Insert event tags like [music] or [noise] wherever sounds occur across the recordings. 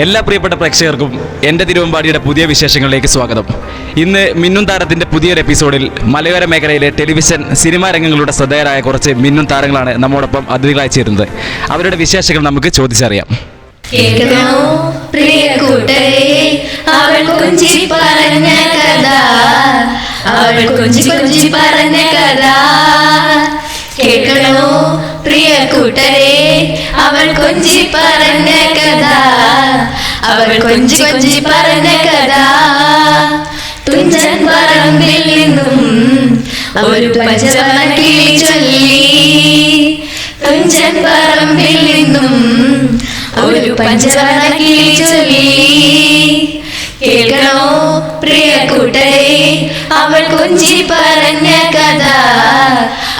എല്ലാ പ്രിയപ്പെട്ട പ്രേക്ഷകർക്കും എന്റെ തിരുവമ്പാടിയുടെ പുതിയ വിശേഷങ്ങളിലേക്ക് സ്വാഗതം. ഇന്ന് മിന്നും താരത്തിന്റെ പുതിയൊരു എപ്പിസോഡിൽ മലയോര മേഖലയിലെ ടെലിവിഷൻ സിനിമാ രംഗങ്ങളുടെ ശ്രദ്ധേയരായ കുറച്ച് മിന്നും താരങ്ങളാണ് നമ്മോടൊപ്പം അതിഥികളായി ചേരുന്നത്. അവരുടെ വിശേഷങ്ങൾ നമുക്ക് ചോദിച്ചറിയാം. കേൾക്കണോ? പ്രിയ കൂട്ടരെ അവൾ കൊഞ്ചി പറഞ്ഞ കഥ. അവൾ കുഞ്ചി കുഞ്ചി പറഞ്ഞ കഥ. തുഞ്ചൻ പറമ്പിൽ നിന്നും ഒരു കിളി ചൊല്ലി. തുഞ്ചൻ പറമ്പിൽ നിന്നും ഒരു കിളി ചൊല്ലി. കേൾക്കണോ പ്രിയ കൂട്ടരെ അവൾ കൊഞ്ചി പറഞ്ഞ കഥ.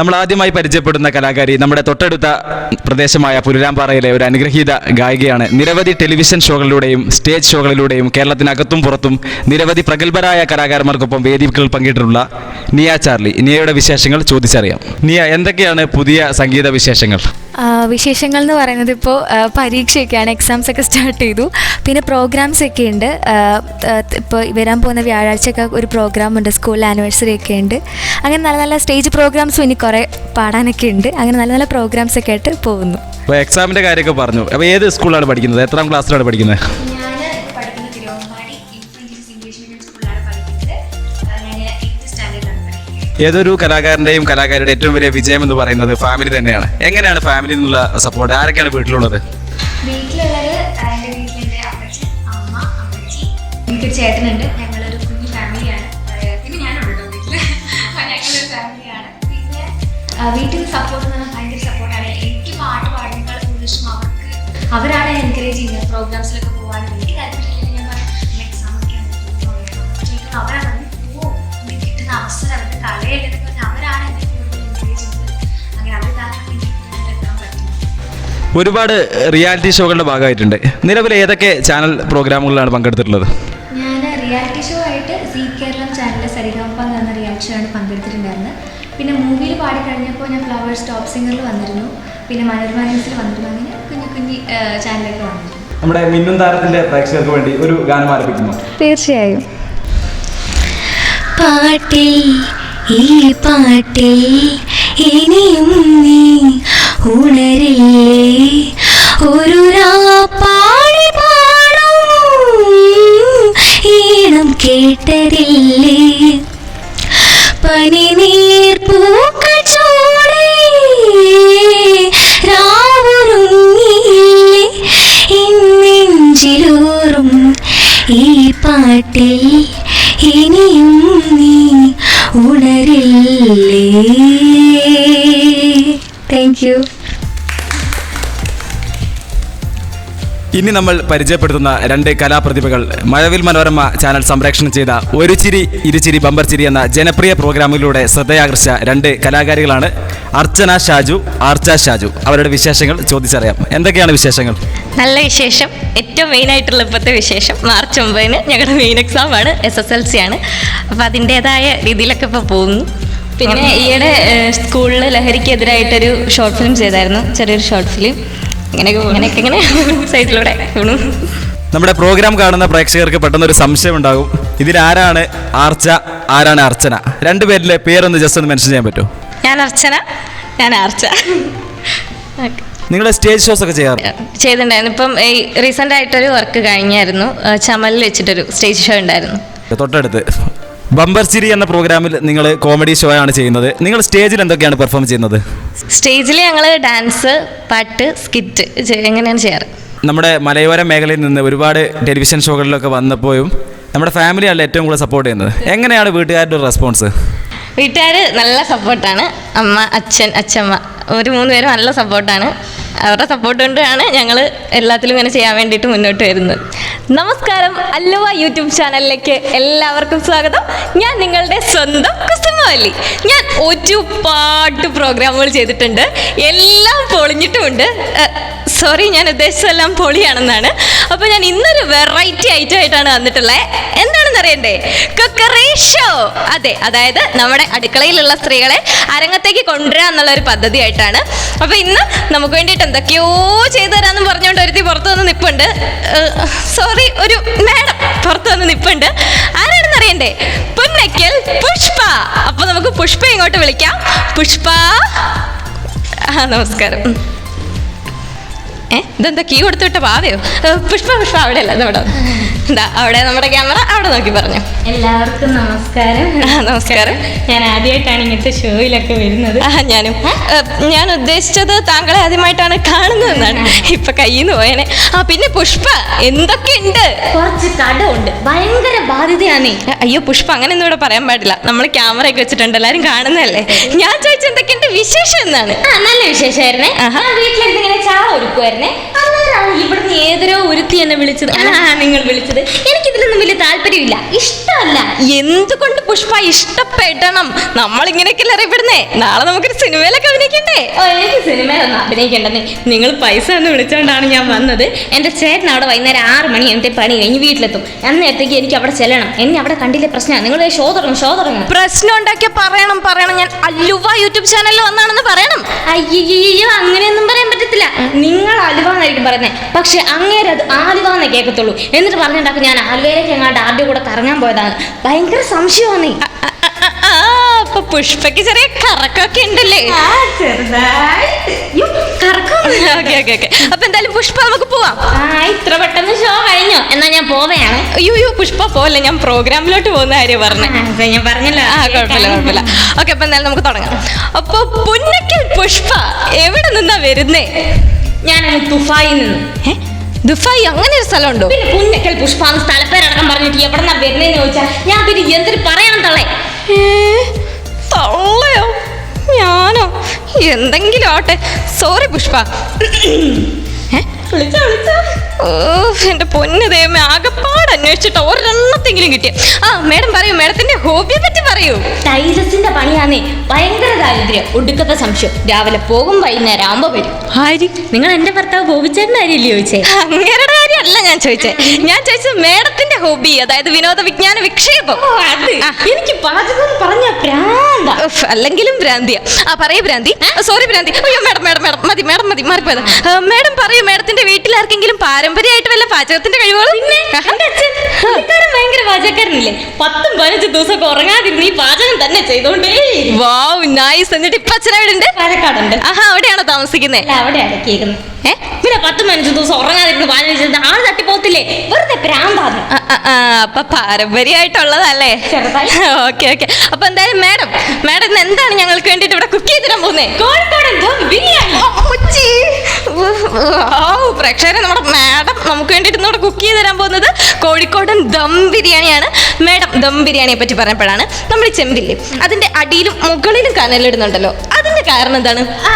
നമ്മൾ ആദ്യമായി പരിചയപ്പെടുന്ന കലാകാരി നമ്മുടെ തൊട്ടടുത്ത പ്രദേശമായ പുരുരാമ്പാറയിലെ ഒരു അനുഗ്രഹീത ഗായികയാണ്. നിരവധി ടെലിവിഷൻ ഷോകളിലൂടെയും സ്റ്റേജ് ഷോകളിലൂടെയും കേരളത്തിനകത്തും പുറത്തും നിരവധി പ്രഗത്ഭരായ കലാകാരന്മാർക്കൊപ്പം വേദികൾ പങ്കിട്ടിട്ടുള്ള നിയ ചാർലി. നിയയുടെ വിശേഷങ്ങൾ ചോദിച്ചറിയാം. നിയ എന്തൊക്കെയാണ് പുതിയ സംഗീത വിശേഷങ്ങൾ? വിശേഷങ്ങൾ എന്ന് പറയുന്നത് ഇപ്പോൾ പരീക്ഷയൊക്കെയാണ് എക്സാംസ് ഒക്കെ സ്റ്റാർട്ട് ചെയ്തു. പിന്നെ പ്രോഗ്രാംസ് ഒക്കെ ഉണ്ട്. ഇപ്പോൾ വരാൻ പോകുന്ന വ്യാഴാഴ്ചയൊക്കെ ഒരു പ്രോഗ്രാം ഉണ്ട് സ്കൂൾ ആനിവേഴ്സറി ഒക്കെ ഉണ്ട്. അങ്ങനെ നല്ല നല്ല സ്റ്റേജ് പ്രോഗ്രാംസും ഇനി കുറേ പാടാനൊക്കെ ഉണ്ട്. അങ്ങനെ നല്ല നല്ല പ്രോഗ്രാംസ് ഒക്കെ ആയിട്ട് പോകുന്നു. അപ്പോൾ എക്സാമിന്റെ കാര്യമൊക്കെ പറഞ്ഞു. അപ്പോൾ ഏത് സ്കൂളിലാണ് പഠിക്കുന്നത്? എത്രാം ക്ലാസ്സിലാണ് പഠിക്കുന്നത്? ഏതൊരു കലാകാരന്റെയും കലാകാരിയുടെ ഏറ്റവും വലിയ വിജയം എന്ന് പറയുന്നത് ഫാമിലി തന്നെയാണ്. എങ്ങനെയാണ് ഫാമിലി എന്നുള്ള സപ്പോർട്ട് ആരൊക്കെയാണ് വീട്ടിലുള്ളത്? വീട്ടിലുള്ളത് എന്റെ അമ്മ അമ്മച്ചി ചേട്ടനുണ്ട്. വീട്ടിൽ സപ്പോർട്ട് എന്ന് പറഞ്ഞാൽ ഭയങ്കര സപ്പോർട്ടാണ് എനിക്ക് പാട്ട് പാടുന്നേക്കാൾ സന്തോഷം ഇഷ്ടം അവർക്ക്. അവരാണ് എൻകറേജ് ചെയ്യുന്നത് പ്രോഗ്രാംസിലൊക്കെ പോകാൻ. എനിക്ക് താല്പര്യമില്ലെങ്കിൽ ഞാൻ പറഞ്ഞു എക്സാം ഒക്കെ അവരാണ്. ഓ എനിക്ക് കിട്ടുന്ന അവസരം അവരുടെ കലയല്ലെന്ന് പറഞ്ഞാൽ അവരാണ് എന്നെ കൂടുതൽ എൻകറേജ് ചെയ്യുന്നത്. അങ്ങനെ അവർ കാരണം എനിക്ക് എത്താൻ പറ്റും ഒരുപാട് റിയാലിറ്റി ഷോകളുടെ ഭാഗമായിട്ടുണ്ട്. നിലവിൽ ഏതൊക്കെ ചാനൽ പ്രോഗ്രാമുകളിലാണ് പങ്കെടുത്തിട്ടുള്ളത്? ഞാൻ റിയാലിറ്റി ഷോ ആയിട്ട് സി കേരളം ചാനലിലെ സരിഗമപ്പ എന്ന് പറഞ്ഞ റിയാലിറ്റി ഷോ ആണ് പങ്കെടുത്തിട്ടുണ്ടായിരുന്നത്. പിന്നെ മൂവിയിൽ പാടി ഞാൻ ടോപ്പ് സിംഗറിൽ വന്നിരുന്നു. പിന്നെ മനോരമ ന്യൂസിൽ വന്നിരുന്നു. അങ്ങനെ കുഞ്ഞു കുഞ്ഞു ചാനലൊക്കെ വന്നിരുന്നു. നമ്മുടെ മിന്നും താരത്തിന്റെ പ്രേക്ഷകർക്ക് വേണ്ടി ഒരു ഗാനം ആരംഭിക്കുന്നു. തീർച്ചയായും. പാട്ടിൽ ഈ പാട്ടിൽ ഇനിയും നീ ഉണരില്ലേ? ഒരു പാടി പാടും ഈണം കേട്ടതില്ലേ? പനിനീർ പൂക്കൾ ചൂടേ ഇന്നെഞ്ചിലൂറും ഈ പാട്ടിൽ ഇനിയും നീ ഉണരില്ലേ? താങ്ക് യു ഇനി നമ്മൾ പരിചയപ്പെടുത്തുന്ന രണ്ട് കലാപ്രതിഭകൾ മഴവിൽ മനോരമ ചാനൽ സംപ്രേഷണം ചെയ്ത ഒരു ചിരി ഇരുചിരി ബമ്പർ ചിരി എന്ന ജനപ്രിയ പ്രോഗ്രാമിലൂടെ ശ്രദ്ധയാകർഷിച്ച രണ്ട് കലാകാരികളാണ് അർച്ചന ഷാജു ആർച്ച ഷാജു. അവരുടെ വിശേഷങ്ങൾ ചോദിച്ചറിയാം. എന്തൊക്കെയാണ് വിശേഷങ്ങൾ? നല്ല വിശേഷം. ഏറ്റവും മെയിൻ ആയിട്ടുള്ള ഇപ്പോഴത്തെ വിശേഷം മാർച്ച് ഒമ്പതിന് ഞങ്ങളുടെ മെയിൻ എക്സാം ആണ് എസ് എസ് എൽ സി ആണ്. അപ്പോൾ അതിന്റെതായ രീതിയിലൊക്കെ ഇപ്പോൾ പോകുന്നു. പിന്നെ ഈയിടെ സ്കൂളിൽ ലഹരിക്കെതിരായിട്ടൊരു ഷോർട്ട് ഫിലിം ചെയ്തായിരുന്നു ചെറിയൊരു ഷോർട്ട് ഫിലിം ഇങ്ങനെയൊക്കെ ഇങ്ങനെയൊക്കെ ഇങ്ങനെ [laughs] സൈറ്റിലൂടെ പോണു നമ്മുടെ പ്രോഗ്രാം കാണുന്ന പ്രേക്ഷകർക്ക് പെട്ടെന്ന് ഒരു സംശയം ഉണ്ടാകും. ഇതിൽ ആരാണ് ആർച്ച ആരാണ് അർച്ചന? രണ്ടുപേരിലെ പേരൊന്ന് ജസ്റ്റ് ഒന്ന് മെൻഷൻ ചെയ്യാൻ പറ്റുമോ? ഞാൻ അർച്ചന ഞാൻ ആർച്ച. ഓക്കെ നിങ്ങൾ സ്റ്റേജ് ഷോസ് ഒക്കെ ചെയ്യാറ് ചെയ്തിട്ടുണ്ടായിരുന്നു. ഇപ്പം ഈ റീസെന്റ് ആയിട്ടൊരു വർക്ക് കഴിഞ്ഞായിരുന്നു. ചമലിൽ വെച്ചിട്ടൊരു സ്റ്റേജ് ഷോ ഉണ്ടായിരുന്നു. തൊട്ടടുത്ത്. ബമ്പർ ചിരി എന്ന പ്രോഗ്രാമിൽ നിങ്ങൾ കോമഡി ഷോ ആണ് ചെയ്യുന്നത്. നിങ്ങൾ സ്റ്റേജിൽ എന്തൊക്കെയാണ് പെർഫോം ചെയ്യുന്നത്? സ്റ്റേജിൽ ഞങ്ങൾ ഡാൻസ് പാട്ട് സ്കിറ്റ് എങ്ങനെയാണ് ചെയ്യാറ്? നമ്മുടെ മലയോര മേഖലയിൽ നിന്ന് ഒരുപാട് ടെലിവിഷൻ ഷോകളിലൊക്കെ വന്നപ്പോഴും നമ്മുടെ ഫാമിലിയാണ് ഏറ്റവും കൂടുതൽ സപ്പോർട്ട് ചെയ്യുന്നത്. എങ്ങനെയാണ് വീട്ടുകാരുടെ റെസ്പോൺസ് വീട്ടുകാർ നല്ല സപ്പോർട്ടാണ്. അമ്മ അച്ഛൻ അച്ഛമ്മ. ഒരു മൂന്ന് പേരും നല്ല സപ്പോർട്ടാണ്. അവരുടെ സപ്പോർട്ട് കൊണ്ടാണ് ഞങ്ങൾ എല്ലാത്തിലും ഇങ്ങനെ ചെയ്യാൻ വേണ്ടിയിട്ട് മുന്നോട്ട് വരുന്നത്. നമസ്കാരം അല്ലുവ യൂട്യൂബ് ചാനലിലേക്ക് എല്ലാവർക്കും സ്വാഗതം. ഞാൻ നിങ്ങളുടെ സ്വന്തം കുസുമവല്ലി ഞാൻ ഒരുപാട് പ്രോഗ്രാമുകൾ ചെയ്തിട്ടുണ്ട്. എല്ലാം പൊളിഞ്ഞിട്ടുമുണ്ട്. സോറി ഞാൻ ഉദ്ദേശിച്ചതെല്ലാം പൊളിയാണെന്നാണ്. അപ്പോൾ ഞാൻ ഇന്നൊരു വെറൈറ്റി ഐറ്റം ആയിട്ടാണ് വന്നിട്ടുള്ളത് എന്താണെന്ന് അറിയണ്ടേ? കുക്കറി ഷോ അതെ അതായത് നമ്മുടെ അടുക്കളയിലുള്ള സ്ത്രീകളെ അരങ്ങത്തേക്ക് കൊണ്ടുവരിക എന്നുള്ള ഒരു പദ്ധതി ആയിട്ടാണ് അപ്പോൾ ഇന്ന് നമുക്ക് വേണ്ടിയിട്ട് എന്തൊക്കെയോ ചെയ്തു തരാമെന്ന് പറഞ്ഞുകൊണ്ട് ഒരുത്തി പുറത്തു വന്ന് നിപ്പുണ്ട്. സോറി ഒരു മാഡം പുറത്തു വന്ന് നിപ്പുണ്ട്. ആരാണെന്ന് അറിയണ്ടേ? പുന്നക്കൽ പുഷ്പ. അപ്പോൾ നമുക്ക് പുഷ്പ ഇങ്ങോട്ട് വിളിക്കാം. പുഷ്പ. നമസ്കാരം. ഏ? ഇതെന്താ കീ കൊടുത്തു വിട്ട പാവയോ പുഷ്പ പുഷ്പ അവിടെ അല്ല നമ്മുടെ എന്താ അവിടെ നമ്മുടെ ക്യാമറ അവിടെ നോക്കി പറഞ്ഞു. എല്ലാവർക്കും നമസ്കാരം. നമസ്കാരം. ഞാൻ ആദ്യമായിട്ടാണ് ഇങ്ങനത്തെ ഷോയിലൊക്കെ വരുന്നത്. ആ ഞാനും. ഞാൻ ഉദ്ദേശിച്ചത് താങ്കളെ ആദ്യമായിട്ടാണ് കാണുന്നതെന്നാണ് ഇപ്പൊ കയ്യിൽ നിന്ന് പോയനെ. ആ പിന്നെ പുഷ്പ എന്തൊക്കെയുണ്ട്? കുറച്ച് കടമുണ്ട്. ഭയങ്കര ബാധ്യതയാണേ. അയ്യോ പുഷ്പ അങ്ങനെ ഒന്നും ഇവിടെ പറയാൻ പാടില്ല. നമ്മൾ ക്യാമറ ഒക്കെ വെച്ചിട്ടുണ്ട്. എല്ലാരും കാണുന്നതല്ലേ? ഞാൻ ചോദിച്ചെന്തൊക്കെയുണ്ട് വിശേഷം എന്നാണ്. നല്ല വിശേഷമായിരുന്നേ. വീട്ടിലെന്തെങ്കിലും ഞാൻ വീട്ടിലിരുന്ന് ഒരുക്കുമായിരുന്നേ അന്നേരമാണ് ഇവിടുന്ന് ഏതൊരു ഒരുത്തി എന്നെ വിളിച്ചത്. ആ നിങ്ങൾ വിളിച്ചത്. എനിക്കിതിലൊന്നും വലിയ താല്പര്യമില്ല. ഇഷ്ടമല്ല. എന്തുകൊണ്ട് പുഷ്പ ഇഷ്ടപ്പെടണം? നമ്മൾ ഇങ്ങനെയൊക്കെ അറിയപ്പെടുന്നേ? നാളെ നമുക്കൊരു സിനിമയിലൊക്കെ അഭിനയിക്കണ്ടേ? ഓ എനിക്ക് സിനിമയിലൊന്നും അഭിനയിക്കേണ്ടെന്നേ. നിങ്ങൾ പൈസ എന്ന് വിളിച്ചോണ്ടാണ് ഞാൻ വന്നത്. എന്റെ ചേട്ടൻ അവിടെ വൈകുന്നേരം ആറ് മണി എന്നിട്ട് പണി കഴിഞ്ഞ് വീട്ടിലെത്തും. അന്നേരത്തേക്ക് എനിക്ക് അവിടെ ചെല്ലണം. എന്നെ അവിടെ കണ്ടില്ലേ പ്രശ്നമാണ് നിങ്ങൾ ഷോ തുടങ്ങും ഷോ തുടങ്ങും പ്രശ്നം ഉണ്ടാക്കിയ പറയണം പറയണം. ഞാൻ അല്ലുവ യൂട്യൂബ് ചാനലിൽ വന്നാണെന്ന് പറയണം. അയ്യോ അങ്ങനെയൊന്നും പറയാൻ അലുവ നിങ്ങൾ അലുവാന്നായിരിക്കും പറയുന്നത്. പക്ഷെ അങ്ങേരെ അത് ആലുവാന്നേ കേൾക്കത്തുള്ളൂ. എന്നിട്ട് പറഞ്ഞിട്ടുണ്ടാക്കും ഞാൻ ആലുവയിലേക്ക് എങ്ങാണ്ട് ആരുടെ കൂടെ കറങ്ങാൻ പോയതാണ്. ഭയങ്കര സംശയമാണ്. പുഷ്പയ്ക്ക് ചെറിയ കറക്കൊക്കെ ഉണ്ടല്ലേ? [laughs] അപ്പൊ എന്തായാലും പുഷ്പ നമുക്ക് പോവാം. ഇത്ര പെട്ടെന്ന് ഷോ കഴിഞ്ഞു. എന്നാ ഞാൻ പോവുകയാണ് അയ്യോ അയ്യോ പുഷ്പ പോവല്ല? ഞാൻ പ്രോഗ്രാമിലോട്ട് പോകുന്ന കാര്യം പറഞ്ഞേ. ഞാൻ പറഞ്ഞല്ലോ. ആ കുഴപ്പമില്ല കുഴപ്പമില്ല. ഓക്കെ അപ്പൊ എന്തായാലും നമുക്ക് തുടങ്ങാം. അപ്പൊ പുന്നക്കൽ പുഷ്പ എവിടെ നിന്നാ വരുന്നേ? ഞാൻ തുഫായി നിന്ന്. ഏ? ദുബായ് അങ്ങനെ ഒരു സ്ഥലമുണ്ടോ? പിന്നെ പുന്നക്കൽ പുഷ്പാന്ന് സ്ഥലപ്പേരടക്കം പറഞ്ഞിട്ട് എവിടെന്നാ വരുന്നതെന്ന് ചോദിച്ചാൽ ഞാൻ പിന്നെ എന്തിനു പറയാൻ തള്ളേ? തള്ളയോ ഞാനോ? എന്തെങ്കിലും ആവട്ടെ. സോറി പുഷ്പ. [coughs] ഓ എന്റെ പൊന്ന് ദൈവമേ ആകെപ്പാട് അന്വേഷിച്ചിട്ട് ഒരെണ്ണത്തെങ്കിലും കിട്ടിയ. ആ മേഡം പറയൂ മേഡത്തിന്റെ ഹോബിയെ പറ്റി പറയൂ. ടൈലസിന്റെ പണിയാന്നേ ഭയങ്കര ദാരിദ്ര്യം. ഒടുക്കത്തെ സംശയം. രാവിലെ പോകും വൈകുന്നേരം ആകുമ്പോ വരും. ആരി? നിങ്ങൾ എന്റെ ഭർത്താവ് ബോബിച്ചേട്ടന്റെ കാര്യമല്ലേ ചോദിച്ചേ? അങ്ങേരുടെ കാര്യമല്ല ഞാൻ ചോദിച്ചേ. ഞാൻ ചോദിച്ചത് മേഡത്തിന്റെ ഹോബി അതായത് വിനോദ വിജ്ഞാന വിക്ഷേപം. എനിക്ക് പാചകം പറഞ്ഞ പ്രാന്ത അല്ലെങ്കിലും ഭ്രാന്തിയ. ആ പറയൂ ഭ്രാന്തി. സോറി ഭ്രാന്തി. അയ്യോ മേഡം മേഡം മേഡം. മതി മേഡം മതി മാറിപ്പോയത്. മേഡം പറയൂ മേഡത്തിന്റെ വീട്ടിൽ ആർക്കെങ്കിലും പാരമ്പര്യമായിട്ട് വല്ല പാചകത്തിന്റെ കഴിവുകളും? ഭയങ്കര പാചകക്കാരനില്ലേ? പത്തും പതിനഞ്ച് ദിവസമൊക്കെ ഉറങ്ങാതിരുന്ന് ഈ പാചകം തന്നെ ചെയ്തോണ്ടേ വാവ് നൈസ് എന്നിട്ട് ഇപ്പൊ അച്ഛൻ എവിടെ ഉണ്ട് പാലക്കാടുണ്ട്. ആഹാ അവിടെയാണോ താമസിക്കുന്നത് അല്ല കേൾക്കുന്നത് ഏ? പിന്നെ പത്തും പതിനഞ്ച് ദിവസം ഉറങ്ങാതിരുന്ന് പാചകം ചെയ്ത് ആൾ തട്ടിപ്പോത്തില്ലേ വെറുതെ പ്രാന്താണ് ആ, ആ, ആ, അപ്പൊ പാരമ്പര്യമായിട്ടുള്ളതല്ലേ? ചെറുതായി. Okay okay. അപ്പൊ എന്തായാലും മേഡം മേഡം ഇന്ന് എന്താണ് ഞങ്ങൾക്ക് വേണ്ടിട്ട് ഇവിടെ കുക്ക് പോകുന്നേ? പ്രേക്ഷകരെ നമ്മുടെ മാഡം നമുക്ക് വേണ്ടിയിട്ട് ഇവിടെ കുക്ക് ചെയ്ത് തരാൻ പോകുന്നത് കോഴിക്കോടൻ ദം ബിരിയാണിയാണ്. മാഡം ദം ബിരിയാണിയെ പറ്റി പറഞ്ഞപ്പോഴാണ്. നമ്മൾ ഈ ചെമ്പില്ലേ അതിന്റെ അടിയിലും മുകളിലും കനലിടുന്നുണ്ടല്ലോ. അതിന്റെ കാരണം എന്താണ്? ആ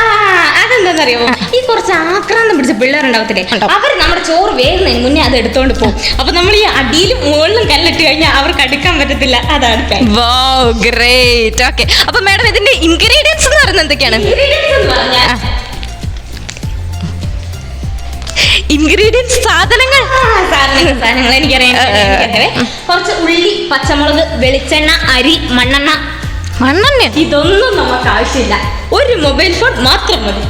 അതെന്താണെന്നറിയാമോ ഈ കുറച്ച് ആക്രാന്തം പിടിച്ച പിള്ളേരുണ്ടാവത്തില്ലേ. അവർ നമ്മുടെ ചോറ് വേകുന്നതിന് മുന്നേ അത് എടുത്തോണ്ട് പോകും. അപ്പൊ നമ്മൾ ഈ അടിയിലും മുകളിലും കല്ലിട്ട് കഴിഞ്ഞാൽ അവർക്ക് അടുക്കാൻ പറ്റത്തില്ല. അതാണ് ഗ്രേറ്റ് ഓക്കെ അപ്പൊ മാഡം ഇതിന്റെ ഇൻഗ്രീഡിയൻസ് എന്ന് പറയുന്നത് എന്തൊക്കെയാണ്. ഇൻഗ്രീഡിയൻസ് സാധനങ്ങൾ? സാധനങ്ങൾ എനിക്കറിയാം. കുറച്ച് ഉള്ളി പച്ചമുളക് വെളിച്ചെണ്ണ അരി മണ്ണെണ്ണ മണ്ണെണ്ണ ഇതൊന്നും നമുക്ക് ആവശ്യമില്ല. ഒരു മൊബൈൽ ഫോൺ മാത്രം മതി.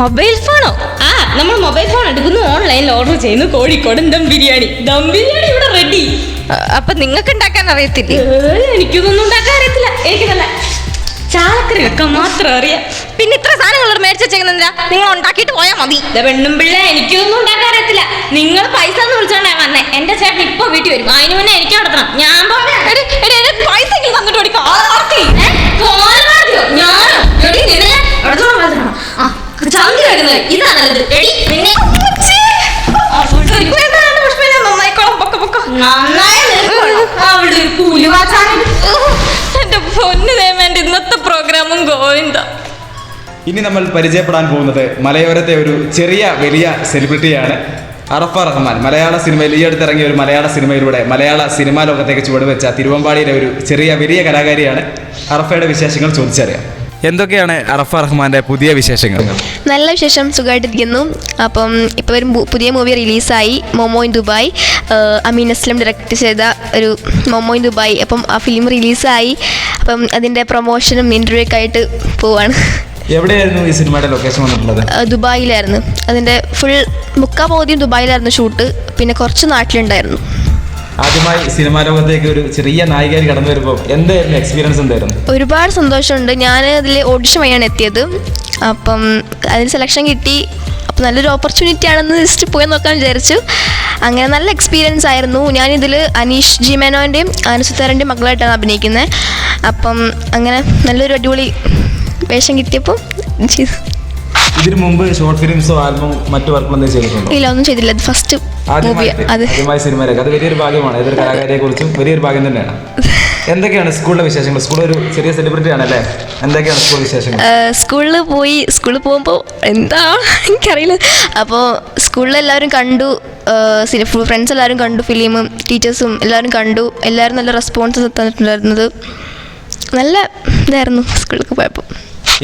മൊബൈൽ ഫോണോ ആ നമ്മൾ മൊബൈൽ ഫോൺ എടുക്കുന്നു ഓൺലൈനിൽ ഓർഡർ ചെയ്യുന്നു കോഴിക്കോടൻ ദം ബിരിയാണി. ദം ബിരിയാണി ഇവിടെ റെഡി അപ്പൊ നിങ്ങൾക്ക് ഉണ്ടാക്കാൻ അറിയത്തില്ലേ? എനിക്കിതൊന്നും ഉണ്ടാക്കാൻ അറിയത്തില്ല. എനിക്ക് നല്ല ചാലക്കറി വെക്കാൻ മാത്രം അറിയാം. പിന്നെ ഇത്ര സാധനങ്ങൾ മേടിച്ച് വെച്ചേക്കുന്നെന്തിനാ നിങ്ങൾ ഉണ്ടാക്കിയിട്ട് പോയാൽ മതി. പെണ്ണും പിള്ളേ എനിക്കൊന്നും ഉണ്ടാക്കാൻ അറിയത്തില്ല. നിങ്ങൾ പൈസ എന്ന് വിളിച്ചോണ്ടാ വന്നേ. എന്റെ ചേട്ടൻ ഇപ്പൊ വീട്ടിൽ വരും. അതിന് മുന്നേ എനിക്ക് നടത്തണം ഞാൻ പൈസ തന്നിട്ട് ഓടിക്കോ. നന്നായി. അവിടെ ഒരു കൂലി വാച്ചാണ്. പ്രോഗ്രാമും ഗോവിന്ദ ഇനി നമ്മൾ പരിചയപ്പെടാൻ പോകുന്നത് മലയോരത്തെ ഒരു ചെറിയ വലിയ സെലിബ്രിറ്റിയാണ് അറഫ റഹ്മാൻ. മലയാള സിനിമയിൽ ഈ അടുത്തിറങ്ങിയ ഒരു മലയാള സിനിമയിലൂടെ മലയാള സിനിമാ ലോകത്തേക്ക് ചുവടുവെച്ച തിരുവമ്പാടിയിലെ ഒരു ചെറിയ വലിയ കലാകാരിയാണ് അറഫയുടെ വിശേഷങ്ങൾ ചോദിച്ചറിയാം. എന്തൊക്കെയാണ് അറഫ റഹ്മാന്റെ പുതിയ വിശേഷങ്ങൾ? നല്ല വിശേഷം സുഖമായിട്ടിരിക്കുന്നു അപ്പം ഇപ്പോൾ ഒരു പുതിയ മൂവി റിലീസായി Momo in Dubai. Ameen Aslam direct ചെയ്ത ഒരു മൊമോ ഇൻ ദുബായ്. അപ്പം ആ ഫിലിം റിലീസായി അപ്പം അതിന്റെ പ്രൊമോഷനും ഇന്റർവ്യൂ ഒക്കെ ആയിട്ട് പോവാണ്. എവിടെയായിരുന്നു ഈ സിനിമയുടെ ലൊക്കേഷൻ വന്നിട്ടുള്ളത്? ദുബായിലായിരുന്നു. അതിന്റെ ഫുൾ മുക്കാ പകുതിയും ദുബായിലായിരുന്നു ഷൂട്ട് പിന്നെ കുറച്ച് നാട്ടിലുണ്ടായിരുന്നു. ആദ്യമായി സിനിമാ ലോകത്തേക്ക് ഒരു ചെറിയ നായികയായി കടന്നു വരുമ്പോൾ എന്തായിരുന്നു എക്സ്പീരിയൻസ് എന്തായിരുന്നു? ഒരുപാട് സന്തോഷമുണ്ട്. ഞാൻ അതിൽ ഓഡിഷൻ വഴിയാണ് എത്തിയത്. അപ്പം അതിൽ സെലക്ഷൻ കിട്ടി. അപ്പം നല്ലൊരു ഓപ്പർച്യൂണിറ്റി ആണെന്ന് ജസ്റ്റ് പോയി നോക്കാൻ വിചാരിച്ചു. അങ്ങനെ നല്ല എക്സ്പീരിയൻസ് ആയിരുന്നു. ഞാനിതിൽ അനീഷ് ജി മേനോന്റെയും അനുസുത്താരന്റെയും മകളായിട്ടാണ് അഭിനയിക്കുന്നത് അപ്പം അങ്ങനെ നല്ലൊരു അടിപൊളി വേഷം കിട്ടിയപ്പോൾ ചെയ്തു. ഇതിനു മുമ്പ് ഷോർട്ട് ഫിലിംസോ ആൽബം മറ്റു വർക്കും എന്തെങ്കിലും ചെയ്തിട്ടുണ്ടോ? ഇല്ല ഒന്നും ചെയ്തില്ല. ഫസ്റ്റ് ആദ്യമായി സിനിമയിലേക്ക് അത്. വലിയൊരു ഭാഗ്യമാണ്. ഏതൊരു കലാകാരിയെ കുറിച്ചും വലിയൊരു ഭാഗ്യം തന്നെയാണ്. എന്തൊക്കെയാണ് സ്കൂളിലെ വിശേഷങ്ങൾ? സ്കൂൾ ഒരു ചെറിയ സെലിബ്രിറ്റി ആണല്ലേ? എന്തൊക്കെയാണ് സ്കൂൾ വിശേഷങ്ങൾ? സ്കൂളിൽ പോയി സ്കൂളിൽ പോകുമ്പോൾ എന്താ? എനിക്കറിയില്ല. അപ്പോൾ സ്കൂളിൽ എല്ലാവരും കണ്ടു ഫ്രണ്ട്സ് എല്ലാവരും കണ്ടു ഫിലിമും ടീച്ചേഴ്സും എല്ലാവരും കണ്ടു. എല്ലാവരും നല്ല റെസ്പോൺസ് തന്നിട്ടുണ്ടായിരുന്നത്. നല്ല ഇതായിരുന്നു സ്കൂളിലേക്ക് പോയപ്പോൾ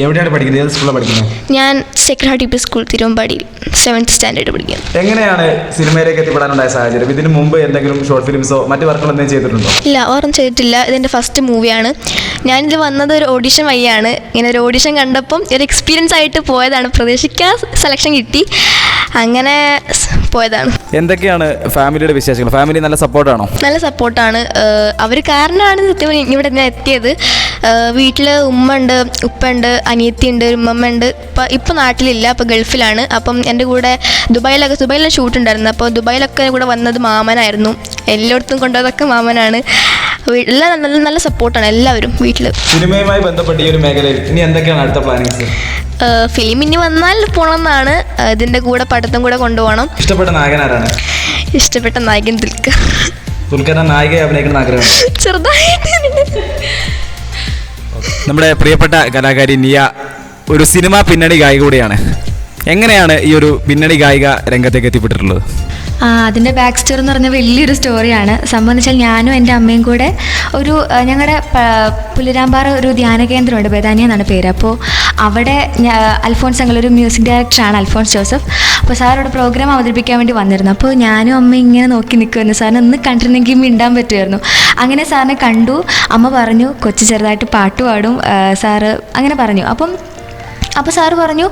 എവിടെയാണ് പഠിക്കുന്നത്? ഏത് സ്കൂളിലാണ് പഠിക്കുന്നത്? ഞാൻ sacred heart U P school Thiruvambady seventh standard പഠിക്കുന്നു. എങ്ങനെയാണ് സിനിമയിലേക്ക് എത്തിപ്പെടാനുണ്ടായ സാഹചര്യം? ഇതിനു മുമ്പ് എന്തെങ്കിലും ഷോർട്ട് ഫിലിംസോ മറ്റു വർക്കുകൾ എന്തെങ്കിലും ചെയ്തിട്ടുണ്ടോ? ഇല്ല ഓർമ്മ ചെയ്തിട്ടില്ല. ഇതെന്റെ ഫസ്റ്റ് മൂവിയാണ് ഞാനിത് വന്നത് ഒരു ഓഡിഷൻ വഴിയാണ്. ഇങ്ങനെ ഒരു ഓഡിഷൻ കണ്ടപ്പം ഒരു എക്സ്പീരിയൻസ് ആയിട്ട് പോയതാണ്. പ്രതീക്ഷിക്കാൻ സെലക്ഷൻ കിട്ടി. അങ്ങനെ പോയതാണ്. എന്തൊക്കെയാണ് ഫാമിലിയുടെ വിശേഷങ്ങൾ? ഫാമിലി നല്ല സപ്പോർട്ടാണോ? നല്ല സപ്പോർട്ടാണ്. അവർ കാരണമാണ് സത്യം ഇവിടെ ഞാൻ എത്തിയത്. വീട്ടിൽ ഉമ്മ ഉണ്ട് ഉപ്പ ഉണ്ട് അനിയത്തി ഉണ്ട് ഉമ്മമ്മ ഉണ്ട് ഇപ്പം ഇപ്പം നാട്ടിലില്ല അപ്പോൾ ഗൾഫിലാണ്. അപ്പം എന്റെ കൂടെ ദുബായിലൊക്കെ ദുബായിലെ ഷൂട്ട് ഉണ്ടായിരുന്നു അപ്പോൾ ദുബായിലൊക്കെ കൂടെ വന്നത് മാമനായിരുന്നു. എല്ലായിടത്തും കൊണ്ടുപോയതൊക്കെ മാമനാണ്. എല്ലാം നല്ല നല്ല സപ്പോർട്ടാണ് എല്ലാവരും വീട്ടിൽ സിനിമയുമായി ബന്ധപ്പെട്ട് ഈ ഒരു മേഖലയിൽ ഇനി എന്തൊക്കെയാണ് അടുത്ത പ്ലാനിങ്സ് ഫിലിം ഇനി വന്നാൽ പോണമെന്നാണ് ഇതിന്റെ കൂടെ പഠിത്തം കൂടെ കൊണ്ടുപോകണം. ഇഷ്ടപ്പെട്ട നായകൻ ആരാണ്? ഇഷ്ടപ്പെട്ട നായകൻ ദുൽഖർ. ദുൽഖറിനെ നായികയെ അഭിനയിക്കണം ആഗ്രഹം ചെറുതായിട്ട്. നമ്മുടെ പ്രിയപ്പെട്ട കലാകാരി നിയ ഒരു സിനിമ പിന്നണി ഗായിക കൂടിയാണ്. എങ്ങനെയാണ് ഈ ഒരു പിന്നണി ഗായിക രംഗത്തേക്ക് എത്തിപ്പെട്ടിട്ടുള്ളത്? അതിന്റെ ബാക്ക് സ്റ്റോറി എന്ന് പറഞ്ഞാൽ വലിയൊരു സ്റ്റോറിയാണ് സംഭവം വെച്ചാൽ ഞാനും എന്റെ അമ്മയും കൂടെ ഒരു ഞങ്ങളുടെ പുലരാമ്പാറ ഒരു ധ്യാന കേന്ദ്രമുണ്ട്. ബദാനിയ എന്നാണ് പേര്. അപ്പോൾ അവിടെ അൽഫോൺസ് ഞങ്ങൾ ഒരു മ്യൂസിക് ഡയറക്ടറാണ് അൽഫോൺസ് ജോസഫ്. അപ്പോൾ സാർ അവിടെ പ്രോഗ്രാം അവതരിപ്പിക്കാൻ വേണ്ടി വന്നിരുന്നു. അപ്പോൾ ഞാനും അമ്മ ഇങ്ങനെ നോക്കി നിൽക്കുമായിരുന്നു സാറിന് ഒന്ന് കണ്ടിരുന്നെങ്കിൽ മിണ്ടാൻ പറ്റുമായിരുന്നു. അങ്ങനെ സാറിനെ കണ്ടു. അമ്മ പറഞ്ഞു കൊച്ചു ചെറുതായിട്ട് പാട്ട് പാടും. സാറ് അങ്ങനെ പറഞ്ഞു. അപ്പം അപ്പോൾ സാറ് പറഞ്ഞു